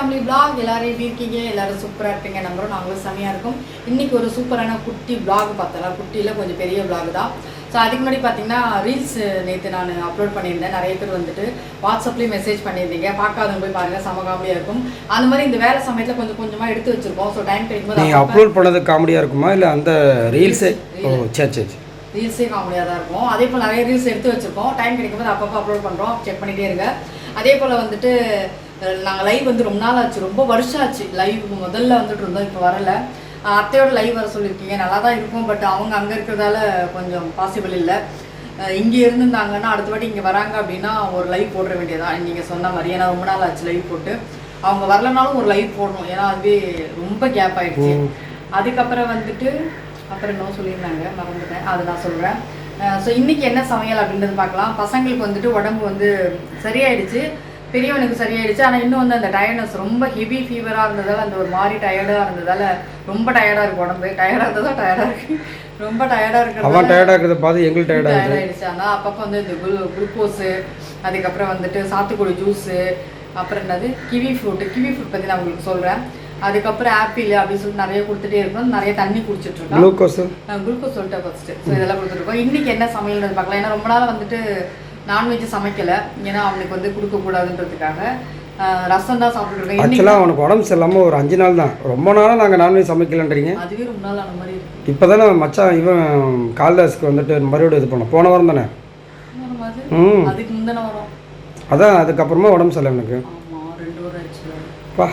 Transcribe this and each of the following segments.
Family vlog எல்லாரும் எப்படி இருக்கீங்க? எல்லாரும் சூப்பராக இருப்பீங்க. நம்புறோம் நாங்களும் செமையாக இருக்கும். இன்னைக்கு ஒரு சூப்பரான குட்டி vlog பார்த்தலாம். குட்டியில் கொஞ்சம் பெரிய vlog தான். ஸோ அதுக்கு முன்னாடி பார்த்தீங்கன்னா ரீல்ஸ் நேற்று நான் அப்லோட் பண்ணியிருந்தேன். நிறைய பேர் வந்துட்டு வாட்ஸ்அப்லேயும் மெசேஜ் பண்ணியிருந்தீங்க. பார்க்காதவங்க போய் பாருங்கள் செம காமெடியாக இருக்கும். அந்த மாதிரி இந்த வேலை சமயத்தில் கொஞ்சம் கொஞ்சமாக எடுத்து வச்சிருக்கோம் ஸோ டைம் கிடைக்கும்போது நீங்கள் அப்லோட் பண்ணது காமெடியாக இருக்குமா? இல்லை அந்த ரீல்ஸே ஓ சரி சரி சரி. ரீல்ஸே காமெடியாக தான் இருக்கும். அதே போல் நிறைய ரீல்ஸ் எடுத்து வச்சிருக்கோம் டைம் கிடைக்கும்போது அப்பப்போ அப்லோட் பண்ணுறோம் செக் பண்ணிகிட்டே இருங்க. அதே போல் வந்துட்டு நாங்கள் லைவ் வந்து ரொம்ப நாள் ஆச்சு. ரொம்ப வருஷம் ஆச்சு லைவ் முதல்ல வந்துட்டு இருந்தோம் இப்போ வரல. அத்தையோட லைவ் வர சொல்லியிருக்கீங்க. நல்லா தான் இருக்கும் பட் அவங்க அங்கே இருக்கிறதால கொஞ்சம் பாசிபிள் இல்லை. இங்கே இருந்திருந்தாங்கன்னா அடுத்த வாட்டி இங்கே வராங்க அப்படின்னா ஒரு லைவ் போட வேண்டியதான் நீங்கள் சொன்ன மாதிரி ஏன்னா ரொம்ப நாள் ஆச்சு லைவ் போட்டு. அவங்க வரலனாலும் ஒரு லைவ் போடணும். ஏன்னா அதுவே ரொம்ப கேப் ஆயிடுச்சு. அதுக்கப்புறம் வந்துட்டு அப்புறம் என்ன சொல்லியிருந்தாங்க மறந்துட்டேன். அதை நான் சொல்கிறேன் ஸோ இன்னைக்கு என்ன சமையல் அப்படின்றது பார்க்கலாம். பசங்களுக்கு வந்துட்டு உடம்பு வந்து சரியாயிடுச்சு. பெரியவனுக்கு சரியாயிடுச்சு. ஆனால் இன்னும் வந்து அந்த டயர்ட்னஸ் ரொம்ப ஹெவி ஃபீவராக இருந்ததால் அந்த ஒரு மாதிரி டயர்டாக இருந்ததால் ரொம்ப டயர்டாக இருக்கு உடம்பு. டயர்டாக இருந்ததா டயர்டாக இருக்கு. ரொம்ப டயர்டாக இருக்கிறது அவன் டயர்டாக இருக்கிறத பார்த்து எங்களுக்கு டயர்டாக டயர்ட் ஆயிடுச்சு. ஆனால் அப்பப்போ வந்து இந்த குளு குளுக்கோஸு அதுக்கப்புறம் வந்துட்டு சாத்துக்குடி ஜூஸு அப்புறம் என்னது? கிவி ஃப்ரூட் கிவி ஃப்ரூட் பற்றி நான் உங்களுக்கு சொல்கிறேன் அதுக்கப்புறம் ஆப்பிள் அப்படின்னு சொல்லிட்டு நிறைய கொடுத்துட்டே இருக்கோம். நிறைய தண்ணி குடிச்சிட்டு இருக்கோம். குளுக்கோஸு? குளுக்கோஸ் சொல்லிட்டேன் ஃபர்ஸ்ட் ஸோ இதெல்லாம் கொடுத்துருக்கோம் இன்னைக்கு என்ன சமையல்ன்றது பார்க்கலாம். ஏன்னா ரொம்ப நாள் வந்துட்டு நான்வெஜ் சமைக்கல. ஏன்னா அவனுக்கு வந்து கொடுக்கக்கூடாதுன்றதுக்காக ரசம் தான் இன்னைக்கு ஆக்சுவலாக அவனுக்கு உடம்பு சரியில்லாமல் ஒரு அஞ்சு நாள் தான். ரொம்ப நாளாக நாங்கள் நான்வெஜ் சமைக்கலன்றீங்க. அதுவே ரொம்ப நாள் ஆன மாதிரி இருக்கு. இப்போ தானே மச்சான் இவன் கால்தாஸ்க்கு வந்துட்டு மறுபடியும் இது பண்ணோம் போன வாரம் தானே? ம். அதுக்கு முந்தின வரும். அதான் அதுக்கப்புறமா உடம்பு சரியில்லை எனக்கு பா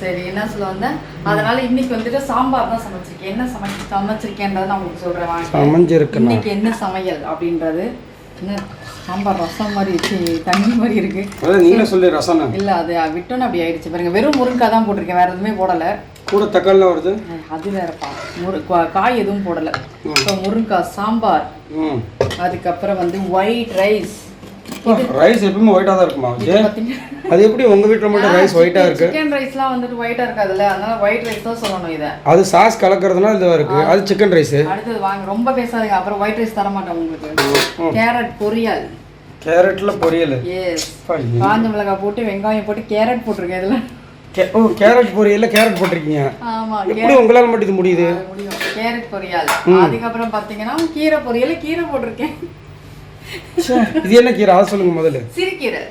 சரி என்ன சொல்ல வந்தேன்? அதனால இன்னைக்கு வந்துட்டு சாம்பார் தான் சமைச்சிருக்கேன். என்ன சமைச்சு சமைச்சிருக்கேன்றதை நான் உங்களுக்கு சமைஞ்சிருக்குண்ணா. இன்னைக்கு என்ன சமையல் அப்படின்றது. என்ன? சாம்பார் ரசம் மாதிரி ச்சீ, தண்ணி மாதிரி இருக்கு. அதான் நீங்களே சொல்லி ரசம் இல்ல அது விட்டோன்னு அப்படி ஆயிடுச்சு. பாருங்க வெறும் முருங்காய் தான் போட்டிருக்கேன். வேற எதுவுமே போடல. கூட தக்காளிலாம் வருது? அது வேறப்பா. முரு காய் எதுவும் போடல. இப்போ முருங்காய் சாம்பார். அதுக்கப்புறம் வந்து ஒயிட் ரைஸ் ரைஸ் எப்பவுமே ஒயிட்டாக தான் இருக்குமா அது எப்படி உங்கள் வீட்டில் மட்டும் ரைஸ் ஒயிட்டாக இருக்கு? சிக்கன் ரைஸ்லாம் வந்துட்டு ஒயிட்டா இருக்காதுல்ல அதனால ஒயிட் ரைஸ் தான் சொல்லணும் இதை. அது சாஸ் கலக்கிறதுனால இதுவாக இருக்கு. அது சிக்கன் ரைஸு அடுத்தது வாங்க ரொம்ப பேசாதீங்க. அப்புறம் ஒயிட் ரைஸ் தர மாட்டேன் உங்களுக்கு. கேரட் பொரியல். கேரட்டில் பொரியல்? எஸ் காஞ்ச மிளகாய் போட்டு வெங்காயம் போட்டு கேரட் போட்டிருக்கேன் இதுல. ஓ கேரட் பொரியல்ல கேரட் போட்டிருக்கீங்க? ஆமா எப்படி உங்களால் மட்டும் இது முடியுது? கேரட் பொரியல். அதுக்கப்புறம் பாத்தீங்கன்னா கீரை பொரியல் கீரை போட்டிருக்கேன். இது என்ன கீரை? அதை சொல்லுங்க முதல்ல. சிறுகீரை.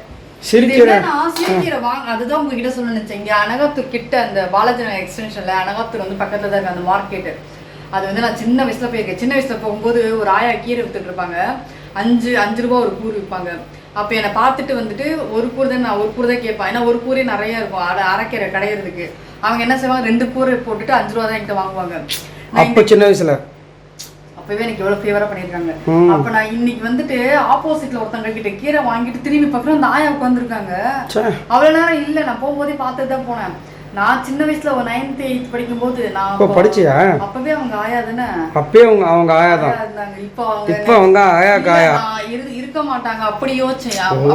சிறுகீரை. சிறுகீரை வாங்க அதுதான் உங்ககிட்ட சொல்ல நினைச்சேன். அனகாத்தூர் கிட்ட அந்த பாலாஜி எக்ஸ்டென்ஷன்ல அனகாத்தூர் வந்து பக்கத்துல தான் இருக்கு அந்த மார்க்கெட் அது வந்து நான் சின்ன வயசுல போயிருக்கேன். சின்ன வயசுல போகும்போது ஒரு ஆயா கீரை வித்துட்டு இருப்பாங்க. அஞ்சு அஞ்சு ரூபா ஒரு கூறு விற்பாங்க அப்ப என்னை பார்த்துட்டு வந்துட்டு ஒரு கூறு தான் நான் ஒரு கூறு தான் கேட்பேன். ஏன்னா ஒரு கூரே நிறைய இருக்கும். அரை அரைக்கீரை கடையிறதுக்கு. அவங்க என்ன செய்வாங்க? ரெண்டு கூரை போட்டுட்டு அஞ்சு ரூபா தான் என்கிட்ட வாங்குவாங்க. அப்போ சின்ன வயசுல? அப்பவே எனக்கு எவ்வளவு ஃபேவரா பண்ணிருக்காங்க. அப்ப நான் இன்னைக்கு வந்துட்டு ஆப்போசிட்ல ஒருத்தங்க கிட்ட கீரை வாங்கிட்டு திரும்பி பார்க்குறேன் அந்த ஆயா உட்காந்துருக்காங்க அவ்வளவு நேரம் இல்ல நான் போகும்போதே பார்த்துட்டு தான் போனேன். நான் சின்ன வயசுல ஒரு நைன்த் எயித் படிக்கும் போது நான் படிச்சியா? அப்பவே அவங்க ஆயா தானே? அப்பயே அவங்க அவங்க ஆயா தான். இப்போ அவங்க ஆயா. காயா இருக்க மாட்டாங்க. அப்படி யோசிச்சேன். அவங்க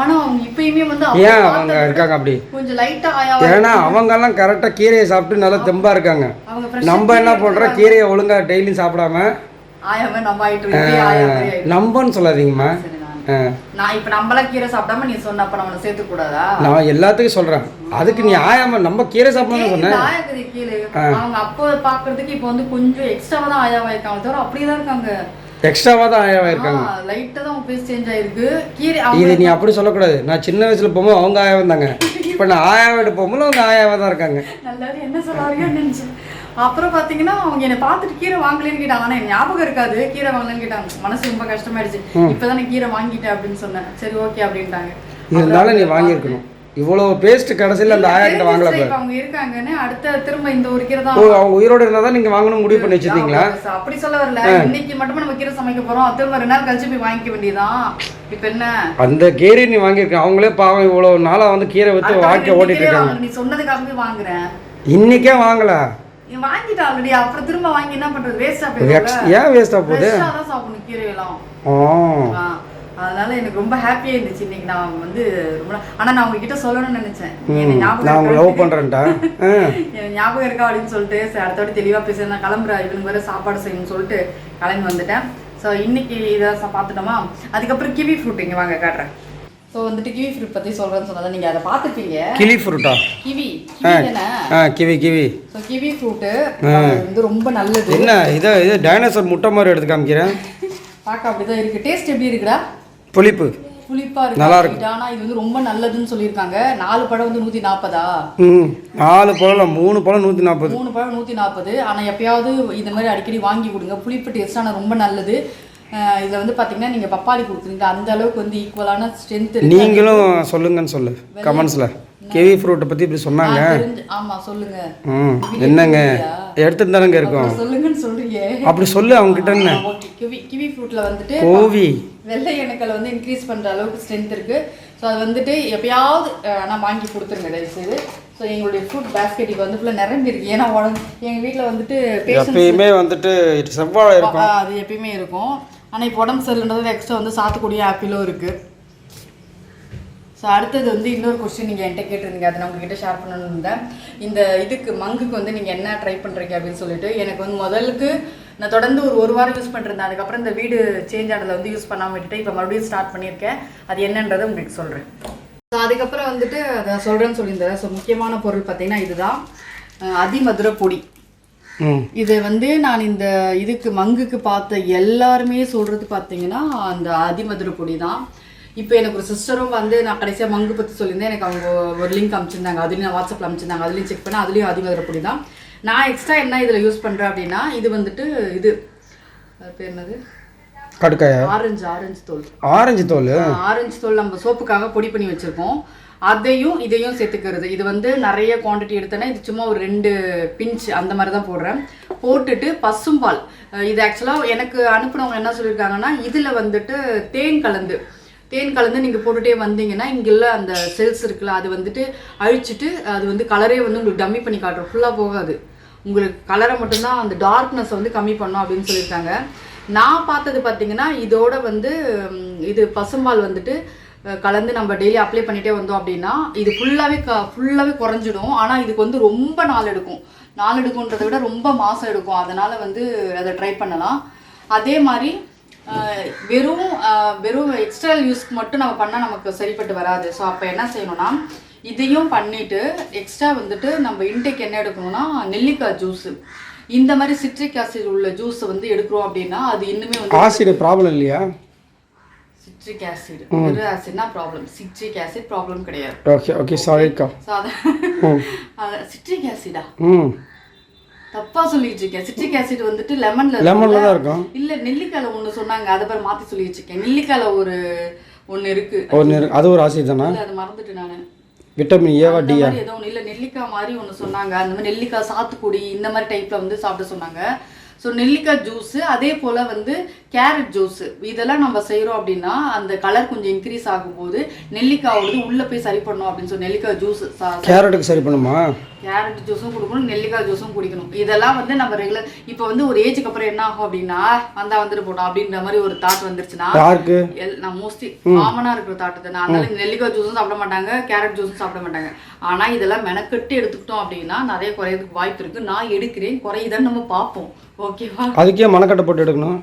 ஆனா அவங்க இப்பயுமே வந்து ஏன் அவங்க இருக்காங்க அப்படி? கொஞ்சம் லைட்டா ஏன்னா அவங்கெல்லாம் கரெக்டாக கீரையை சாப்பிட்டு நல்லா தெம்பா இருக்காங்க. அவங்க நம்ம என்ன பண்றோம்? கீரையை ஒழுங்கா டெய்லியும் சாப்பிடாம? நம்பன்னு சொல்லாதீங்கம்மா. நான் இப்ப நம்மளாம் கீரை சாப்பிடாம நீ சொன்ன அப்ப நம்மள சேர்த்து கூடாதா நான் எல்லாத்துக்கும் சொல்றேன். அதுக்கு நீ ஆயாம நம்ம கீரை சாப்பிடணும்னு சொன்னேன் அவங்க அப்போ பாக்குறதுக்கு இப்போ வந்து கொஞ்சம் எக்ஸ்ட்ராவா தான் ஆயாவா இருக்காங்க தவிர அப்படியே தான் இருக்காங்க. எக்ஸ்ட்ராவாக தான் ஆயாவா இருக்காங்க லைட்டா தான் பேஸ் சேஞ்ச் ஆயிருக்கு. கீரை இது நீ அப்படி சொல்லக்கூடாது. நான் சின்ன வயசுல போகும்போது அவங்க ஆயா வந்தாங்க இப்போ நான் ஆயா வீட்டு போகும்போது அவங்க ஆயாவா தான் இருக்காங்க. நல்லாவே என்ன சொல்லாரியோன்னு நினைச்சேன் அப்புறம் பாத்தீங்கன்னா அவங்க என்னை பார்த்துட்டு கீரை வாங்கலன்னு கேட்டாங்க. ஆனா எனக்கு ஞாபகம் இருக்காது. கீரை வாங்கலன்னு கேட்டாங்க. மனசு ரொம்ப கஷ்டமாயிடுச்சு. இப்பதானே கீரை வாங்கிட்டேன் அப்படின்னு சொன்னேன். சரி ஓகே அப்படின்ட்டாங்க. இருந்தாலும் நீ வாங்கியிருக்கணும். இவ்வளோ பேஸ்ட் கடைசியில் அந்த ஆயா கிட்ட வாங்கல அவங்க இருக்காங்கன்னு அடுத்த திரும்ப இந்த ஒரு கீரை தான் ஓ அவங்க உயிரோட இருந்தால் தான் நீங்கள் வாங்கணும் முடிவு பண்ணி வச்சிருந்தீங்களா அப்படி சொல்ல வரல. இன்னைக்கு மட்டும் நம்ம கீரை சமைக்க போறோம். திரும்ப ரெண்டு நாள் கழிச்சு போய் வாங்கிக்க வேண்டியதான் இப்ப என்ன? அந்த கீரை நீ வாங்கியிருக்க. அவங்களே பாவம் இவ்வளோ நாளாக வந்து கீரை விற்று வாழ்க்கை ஓட்டிட்டு கீரை இருக்காங்க. நீ சொன்னதுக்காகவே வாங்குறேன். இன்னைக்கே வாங்கல. வாங்கிட்ட ஆல்ரெடி அப்புறம் திரும்ப வாங்கி என்ன பண்றது? வேஸ்டா எக்ஸ்- ஏன் வேஸ்ட்டாக போகுது? சாப்பிடணும் கீரையெல்லாம். ஓ ஆ, அதனால எனக்கு ரொம்ப ஹாப்பியா இருந்துச்சு இன்னைக்கு நான் வந்து ரொம்ப நாள்- ஆனா நான் உங்ககிட்ட சொல்லணும்னு நினைச்சேன். நான் உங்களை? லவ் எனக்கு ஞாபகம் இருக்கா அப்படின்னு சொல்லிட்டு சரி அடுத்தோட தெளிவா பேசுறேன். நான் கிளம்புறேன். இவனுக்கு வேற சாப்பாடு செய்யணும்னு சொல்லிட்டு கிளம்பி வந்துட்டேன். ஸோ இன்னைக்கு இதை பார்த்துட்டோமா? அதுக்கப்புறம் கிவி ஃப்ரூட் இங்க வாங்க காட்டுறேன். ஸோ வந்துட்டு கிவி ஃப்ரூட் பற்றி சொல்கிறேன்னு சொன்னதை நீங்கள் அதை பார்த்துப்பீங்க. கிளி ஃப்ரூட்டா kiwi. Kiwi kiwi kiwi. So kiwi fruit வந்து ரொம்ப நல்லது. என்ன இதை இது டைனோசர் முட்டை மாதிரி எடுத்து காமிக்கிறேன். பார்க்க அப்படிதான் இருக்கு. டேஸ்ட் எப்படி இருக்குடா? புளிப்பு. புளிப்பா இருக்கு நல்லா இருக்கு. ஆனா இது வந்து ரொம்ப நல்லதுன்னு சொல்லியிருக்காங்க. நாலு பழம் வந்து நூத்தி நாற்பதா ம் நாலு பழம் மூணு பழம் நூற்றி நாற்பது மூணு பழம் நூத்தி நாற்பது ஆனா எப்பயாவது இந்த மாதிரி அடிக்கடி வாங்கி கொடுங்க. புளிப்பு டேஸ்ட் ஆனா ரொம்ப நல்லது. இதுல வந்து பாத்தீங்கன்னா நீங்க பப்பாளி கொடுக்குறீங்க. அந்த அளவுக்கு வந்து ஈக்குவலான ஸ்ட்ரென்த் நீங்களும் சொல்லுங்கன்னு சொல்லு கமெண்ட்ஸில் கிவி ஃப்ரூட்டை பற்றி இப்படி சொன்னாங்க. ஆ, தெரிஞ்சு- ஆமா சொல்லுங்க. ம் என்னங்க? எடுத்துட்டு தானங்க இருக்கோம் சொல்லுங்கன்னு சொல்றீங்க. அப்படி சொல்லு அவங்ககிட்ட என்ன ஓகே. கிவி கிவி ஃப்ரூட்ல வந்துட்டு கோவி. வெள்ளை எண்ணெய்களை வந்து இன்க்ரீஸ் பண்ணுற அளவுக்கு ஸ்ட்ரென்த் இருக்குது ஸோ அது வந்துட்டு எப்பயாவது நான் வாங்கி கொடுத்துருங்க தயவுசெய்து. ஸோ எங்களுடைய ஃப்ரூட் பேஸ்கெட் இப்போ வந்து ஃபுல்லாக நிரம்பி இருக்கு. ஏன்னா உடம்பு எங்கள் வீட்டில் வந்துட்டு எப்பயுமே வந்துட்டு செவ்வாழை இருக்கும். அது எப்பயுமே இருக்கும். ஆனால் இப்போ உடம்பு சரியில்லைன்றது எக்ஸ்ட்ரா வந்து சாத்துக்குடி ஆப்பிளும் இருக்குது ஸோ அடுத்தது வந்து இன்னொரு கொஸ்டின் நீங்கள் என்கிட்ட கேட்டிருந்தீங்க. அதை நான் உங்ககிட்ட ஷேர் பண்ணணும்னு இருந்தேன். இந்த இதுக்கு மங்குக்கு வந்து நீங்கள் என்ன ட்ரை பண்ணுறீங்க அப்படின்னு சொல்லிட்டு எனக்கு வந்து முதலுக்கு நான் தொடர்ந்து ஒரு ஒரு வாரம் யூஸ் பண்ணிருந்தேன் அதுக்கப்புறம் இந்த வீடு சேஞ்ச் ஆனதில் வந்து யூஸ் பண்ணாமல் விட்டுட்டு இப்போ மறுபடியும் ஸ்டார்ட் பண்ணியிருக்கேன். அது என்னன்றதை உங்களுக்கு சொல்கிறேன் ஸோ அதுக்கப்புறம் வந்துட்டு அதை சொல்கிறேன்னு சொல்லியிருந்தேன். ஸோ முக்கியமான பொருள் பார்த்தீங்கன்னா இதுதான். அதிமதுர பொடி. இது வந்து நான் இந்த இதுக்கு மங்குக்கு பார்த்த எல்லாருமே சொல்றது பார்த்தீங்கன்னா அந்த அதிமதுர பொடி தான். இப்போ எனக்கு ஒரு சிஸ்டரும் வந்து நான் கடைசியாக மங்கு பற்றி சொல்லியிருந்தேன். எனக்கு அவங்க ஒரு லிங்க் அனுப்பிச்சிருந்தாங்க. அதுலேயும் நான் வாட்ஸ்அப்பில் அனுப்பிச்சிருந்தாங்க. அதுலேயும் செக் பண்ணேன். அதுலேயும் அதிமதுர பொடி தான் நான் எக்ஸ்ட்ரா என்ன இதில் யூஸ் பண்ணுறேன் அப்படின்னா இது வந்துட்டு இது. பேர் என்னது? கடுக்காயா? ஆரஞ்சு ஆரஞ்சு தோல். ஆரஞ்சு தோல்? ஆரஞ்சு தோல் நம்ம சோப்புக்காக பொடி பண்ணி வச்சிருக்கோம். அதையும் இதையும் சேர்த்துக்கிறது. இது வந்து நிறைய குவாண்டிட்டி எடுத்தேன்னா இது சும்மா ஒரு ரெண்டு பிஞ்ச் அந்த மாதிரி தான் போடுறேன். போட்டுட்டு பசும்பால். இது ஆக்சுவலாக எனக்கு அனுப்புனவங்க என்ன சொல்லியிருக்காங்கன்னா இதில் வந்துட்டு தேன் கலந்து தேன் கலந்து நீங்கள் போட்டுகிட்டே வந்தீங்கன்னா இங்குள்ள அந்த செல்ஸ் இருக்குல்ல அது வந்துட்டு அழிச்சிட்டு அது வந்து கலரே வந்து உங்களுக்கு டம்மி பண்ணி காட்டுறோம். ஃபுல்லாக போகாது. உங்களுக்கு கலரை மட்டும்தான் அந்த டார்க்னஸ் வந்து கம்மி பண்ணும் அப்படின்னு சொல்லியிருக்காங்க. நான் பார்த்தது பார்த்தீங்கன்னா இதோட வந்து இது பசும்பால் வந்துட்டு கலந்து நம்ம டெய்லி அப்ளை பண்ணிகிட்டே வந்தோம் அப்படின்னா இது ஃபுல்லாகவே க ஃபுல்லாகவே குறைஞ்சிடும். ஆனால் இதுக்கு வந்து ரொம்ப நாள் எடுக்கும். நாள் எடுக்கும்ன்றதை விட ரொம்ப மாதம் எடுக்கும். அதனால் வந்து அதை ட்ரை பண்ணலாம். அதே மாதிரி வெறும் வெறும் எக்ஸ்ட்ரா யூஸ்க்கு மட்டும் நம்ம பண்ணால் நமக்கு சரிப்பட்டு வராது. ஸோ அப்போ என்ன செய்யணும்னா இதையும் பண்ணிட்டு எக்ஸ்ட்ரா வந்துட்டு நம்ம இன்டேக் என்ன எடுக்கணும்னா நெல்லிக்காய் ஜூஸு இந்த மாதிரி சிட்ரிக் ஆசிட் உள்ள ஜூஸ் வந்து எடுக்கிறோம் அப்படின்னா அது இன்னுமே வந்து ஆசிட் ப்ராப்ளம் இல்லையா? சிட்ரிக் ஆசிட் வெறு ஆசிட்னா ப்ராப்ளம் சிட்ரிக் ஆசிட் ப்ராப்ளம் கிடையாது. ஓகே ஓகே சாரிக்கா ஸோ அதை ம். சிட்ரிக் ஆசிடா ம். தப்பா சொல்லிட்டு இருக்கேன். சிட்ரிக் ஆசிட் வந்துட்டு லெமன்ல லெமனில் தான் இருக்கும். இல்ல நெல்லிக்காயில ஒண்ணு சொன்னாங்க. அதை பேர் மாத்தி சொல்லி வச்சிருக்கேன் நெல்லிக்காயில ஒரு ஒண்ணு இருக்கு. ஒரு நேரம் அது ஒரு ஆசிட் தானே? அதை மறந்துட்டு நானு. விட்டமின் ஏவா மாதிரி ஏதோ ஒண்ணு. இல்ல நெல்லிக்காய் மாதிரி ஒண்ணு சொன்னாங்க. அந்த மாதிரி நெல்லிக்காய் சாத்துக்குடி இந்த மாதிரி டைப்ல வந்து சாப்பிட சொன்னாங்க. ஸோ நெல்லிக்காய் ஜூஸ் அதே போல வந்து கேரட் ஜூஸ். இதெல்லாம் நம்ம செய்றோம் அப்படின்னா அந்த கலர் கொஞ்சம் இன்க்ரீஸ் ஆகும்போது நெல்லிக்காய் வந்து உள்ள போய் சரி பண்ணும் அப்படின்னு சொல்லி நெல்லிக்காய் ஜூஸ் கேரட்டுக்கு சரி பண்ணுமா? கேரட் ஜூஸும் குடிக்கணும் நெல்லிக்காய் ஜூஸும் குடிக்கணும். இதெல்லாம் வந்து நம்ம ரெகுலர் இப்போ வந்து ஒரு ஏஜுக்கு அப்புறம் என்ன ஆகும் அப்படின்னா வந்தா வந்துட்டு போட்டோம் அப்படின்ற மாதிரி ஒரு தாட் வந்துருச்சுன்னா நான் மோஸ்ட்லி காமனா இருக்கிற தாட்டு தான். அதனால நெல்லிக்காய் ஜூஸும் சாப்பிட மாட்டாங்க கேரட் ஜூஸும் சாப்பிட மாட்டாங்க. ஆனா இதெல்லாம் மெனக்கெட்டு எடுத்துக்கிட்டோம் அப்படின்னா நிறைய குறையறதுக்கு வாய்ப்பு இருக்கு. நான் எடுக்கிறேன் குறையுதான்னு நம்ம பார்ப்போம். ஓகேவா? அதுக்கே மணக்கட்டை போட்டு எடுக்கணும்.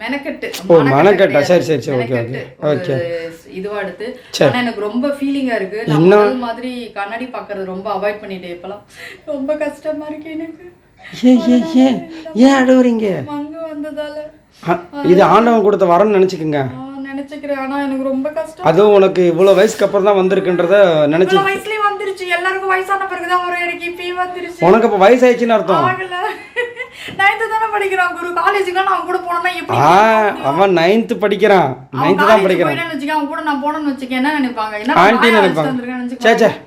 மெனக்கெட்டு. மெனக்கெட்டா? சரி, சரி, சரி, மெனக்கெட்டு. okay. ஒரு இதுவா எடுத்து. ஆனா எனக்கு ரொம்ப ஃபீலிங்கா இருக்கு. நான் மாதிரி கண்ணாடி பாக்குறது ரொம்ப அவாய்ட் பண்ணிட்டேன் இப்பெல்லாம். ரொம்ப கஷ்டமா இருக்கு எனக்கு. ஏன் ஏன் ஏன்? ஏன் அழுவுறீங்க? மங்கு வந்ததால. இது ஆண்டவன் கொடுத்த வரன்னு நினச்சிக்கோங்க. நான் நினைச்சுக்கிறேன். ஆனா எனக்கு ரொம்ப கஷ்டம். அதுவும் உனக்கு இவ்வளோ வயசுக்கு அப்புறம் தான் வந்திருக்குன்றத நினச்சி இவ்வளவு வயசுலயே வந்துருச்சு. எல்லாருக்கும் வயசான பிறகுதான் வரும். எனக்கு இப்பயும் வந்துருச்சு. உனக்கு இப்போ வயசாயிடுச்சுன்னு அர்த்தம். நைன்த்து தானே படிக்கிறான் குரு? காலேஜுக்குலாம் நான் கூட எப்படி ஆ அவன் நைன்த்து படிக்கிறான். நைன்த்து தான் படிக்கிறான். போயிட்டான்னு வச்சுக்க, அவன் கூட நான் போனேன்னு வச்சுக்க, என்ன நினைப்பாங்க? என்ன ஆண்டி நினைப்பாங்க.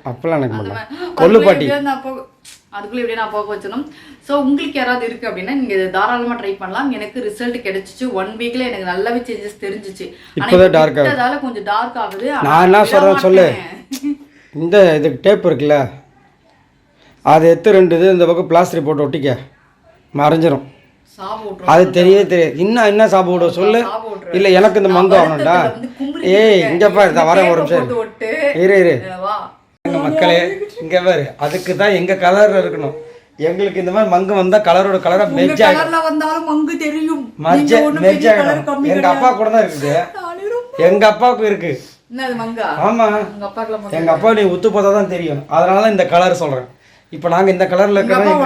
அப்பெல்லாம் மாட்டான். கொள்ளு பாட்டி. போக- அதுக்குள்ள எப்படியா நான் போக வச்சணும் ஸோ உங்களுக்கு யாராவது இருக்கு அப்படின்னா நீங்க இதை தாராளமா ட்ரை பண்ணலாம். எனக்கு ரிசல்ட் கிடைச்சிச்சு. ஒன் வீக்ல எனக்கு நல்லாவே சேஞ்சஸ் தெரிஞ்சிச்சு. இப்போதான் dark ஆகுது. கொஞ்சம் டார்க் ஆகுது. நான் என்ன விட சொல்றேன் சொல்லு. இந்த இதுக்கு டேப் இருக்குல்ல? அதை எடுத்து ரெண்டு இது இந்த பக்கம் பிளாஸ்டர் போட்டு ஒட்டிக்க. மறைஞ்சிரும். அது தெரியவே தெரியாது. இன்னும் என்ன சாப்பிட விட சொல்லு. இல்லை எனக்கு இந்த வந்து குமுறிக்கிட்டு ஏய். இங்கே பாரு வரேன் ஒரு நிமிஷம். இரு இரு. அஹ் வா. எங்க மக்களே இங்கே பாரு அதுக்கு தான் எங்கள் கலரில் இருக்கணும். எங்களுக்கு இந்த மாதிரி மங்கு வந்தால் கலரோட உங்க மெர்ஜ் கலர்ல வந்தாலும் மங்கு தெரியும். மர்ஜ மெர்ஜ் எங்கள் அப்பா கூட தான் இருக்குது. எங்கள் அப்பாவுக்கும் இருக்கு. மங்கா? எங்கள் அப்பா நீ உத்து பார்த்தா தான் தெரியும். அதனால தான் இந்த கலர் சொல்கிறேன் இப்போ நாங்கள் இந்த கலரில் இருக்கிறோம்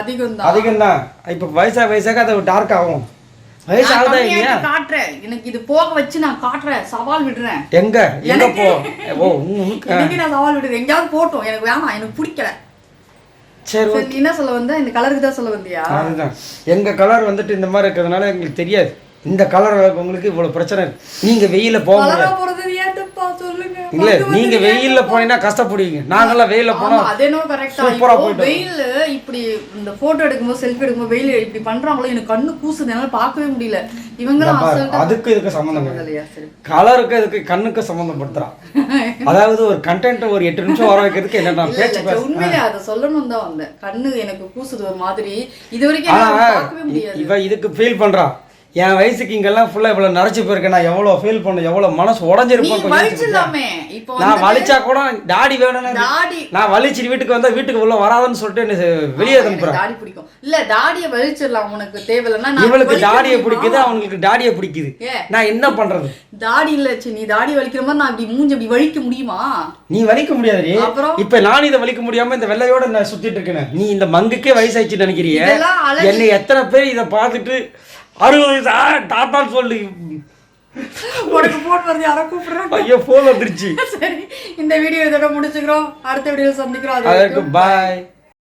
அதிகம் தான் அதிகம் தான் இப்போ வயசாக வயசாக அது டார்க் ஆகும். வயசு ஆகுதா இல்லையா? காட்டுறேன். எனக்கு இது போக வச்சு நான் காட்டுறேன். சவால் விடுறேன். எங்க? எங்க போ? ஓ இன்னைக்கு நான் சவால் விடுறேன் எங்கேயாவது போட்டோம். எனக்கு வேணாம். எனக்கு பிடிக்கல. சரி என்ன சொல்ல வந்த? இந்த கலருக்கு தான் சொல்ல வந்தியா? அதுதான். எங்க கலர் வந்துட்டு இந்த மாதிரி இருக்கிறதுனால எங்களுக்கு தெரியாது. இந்த கலர் உங்களுக்கு இவ்வளவு பிரச்சனை நீங்க வெயில போக முடியாது கலரா போறது ஏன்டப்பா சொல்லுங்க இல்ல நீங்க வெயில்ல போனீங்கன்னா கஷ்டப்படுவீங்க. நாங்கெல்லாம் வெயில்ல போனா ஆமா அது கரெக்டா சூப்பரா போயிட்டு வெயில் இப்படி இந்த போட்டோ எடுக்கும்போது செல்ஃபி எடுக்கும்போது வெயில் இப்படி பண்றாங்களோ எனக்கு கண்ணு கூசுது என்னால பார்க்கவே முடியல. அசல்ட்டா அதுக்கு இதுக்கு சம்மந்தம் கிடையாது இல்லையா? சரி. கலருக்கு இதுக்கு கண்ணுக்கு சம்மந்தப்படுத்துறான். அதாவது ஒரு கண்டென்ட் ஒரு எட்டு நிமிஷம் வர வைக்கிறதுக்கு என்ன நான் இல்ல பேச்சு உண்மையிலே அதை சொல்லணும் தான் வந்தேன். கண்ணு எனக்கு கூசுது ஒரு மாதிரி இது வரைக்கும் பார்க்கவே முடியாது. இவ இதுக்கு ஃபீல் பண்றான். என் வயசுக்கு இங்கெல்லாம் ஃபுல்லா இவ்வளவு நரைச்சு போயிருக்கேன். நான் எவ்வளவு ஃபீல் பண்ண எவ்வளவு மனசு நீ உடஞ்சிருப்பேன் நான் வலிச்சா கூட டாடி வேணும்னு நான் வலிச்சிட்டு வீட்டுக்கு வந்தா வீட்டுக்கு உள்ள வராதுன்னு சொல்லிட்டு என்னை வெளியே அனுப்புறேன். தாடி பிடிக்கும். இல்ல தாடிய வலிச்சிடலாம். உனக்கு தேவையில்லைன்னா இவளுக்கு தாடியை? பிடிக்குது அவங்களுக்கு தாடியை பிடிக்குது. நான் என்ன பண்றது? தாடி இல்ல நீ தாடி வலிக்கிற மாதிரி நான் இப்படி மூஞ்சி இப்படி வலிக்க முடியுமா? நீ வலிக்க அப்புறம்? இப்ப நான் இதை வலிக்க முடியாம இந்த வெள்ளையோட நான் சுத்திட்டு இருக்கேன். நீ இந்த மங்குக்கே வயசாயிடுச்சு நினைக்கிறிய. என்னை எத்தனை பேர் இதை பார்த்துட்டு அறுபது வயசு ஆ, தாத்தான்னு சொல்லி. உனக்கு போன் வருது யாரோ கூப்பிடுறாங்க ஐயோ போன் வந்துருச்சு. சரி இந்த வீடியோ இதோட முடிச்சுக்கிறோம். அடுத்த வீடியோ சந்திக்கிறோம். அது அதற்கு பாய்